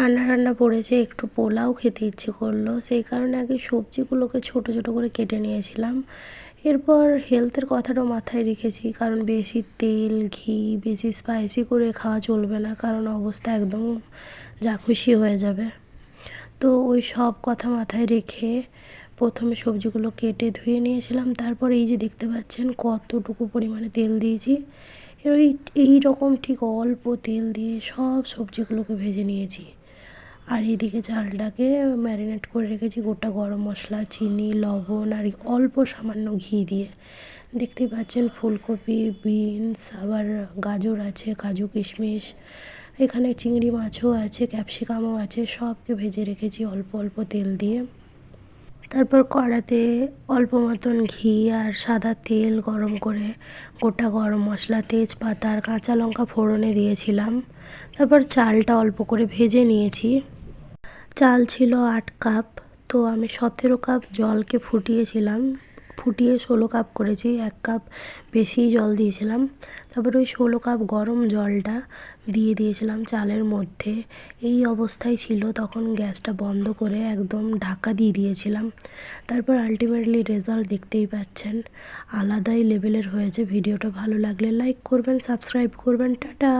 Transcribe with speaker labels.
Speaker 1: ঠান্ডা ঠান্ডা পড়েছে, একটু পোলাও খেতে ইচ্ছে করল। সেই কারণে আগে সবজিগুলোকে ছোট ছোট করে কেটে নিয়েছিলাম। এরপর হেলথের কথাটাও মাথায় রেখেছি, কারণ বেশি তেল, ঘি, বেশি স্পাইসি করে খাওয়া চলবে না, কারণ অবস্থা একদম যা খুশি হয়ে যাবে। তো ওই সব কথা মাথায় রেখে প্রথমে সবজিগুলো কেটে ধুয়ে নিয়েছিলাম, তারপর এই যে দেখতে পাচ্ছেন কতটুকু পরিমাণে তেল দিয়েছি ওই এই রকম ঠিক অল্প তেল দিয়ে সব সবজিগুলোকে ভেজে নিয়েছি। আর এদিকে চালটাকে ম্যারিনেট করে রেখেছি গোটা গরম মশলা, চিনি, লবণ আর অল্প সামান্য ঘি দিয়ে। দেখতেই পাচ্ছেন ফুলকপি, বিনস, আবার গাজর আছে, কাজু কিশমিশ, এখানে চিংড়ি মাছও আছে, ক্যাপসিকামও আছে, সবকে ভেজে রেখেছি অল্প অল্প তেল দিয়ে। তারপর কড়াতে অল্প মতন ঘি আর সাদা তেল গরম করে গোটা গরম মশলা, তেজপাতা আর কাঁচা লঙ্কা ফোড়নে দিয়েছিলাম। তারপর চালটা অল্প করে ভেজে নিয়েছি। চাল ছিল আট কাপ, তো আমি সতেরো কাপ জলকে ফুটিয়েছিলাম। ফুটিয়ে ষোলো কাপ করেছি, এক কাপ বেশিই জল দিয়েছিলাম। তারপর ওই ষোলো কাপ গরম জলটা দিয়ে দিয়েছিলাম চালের মধ্যে। এই অবস্থায় ছিল তখন গ্যাসটা বন্ধ করে একদম ঢাকা দিয়ে দিয়েছিলাম। তারপর আলটিমেটলি রেজাল্ট দেখতেই পাচ্ছেন, আলাদাই লেভেলের হয়েছে। ভিডিওটা ভালো লাগলে লাইক করবেন সাবস্ক্রাইব করবেন, টাটা!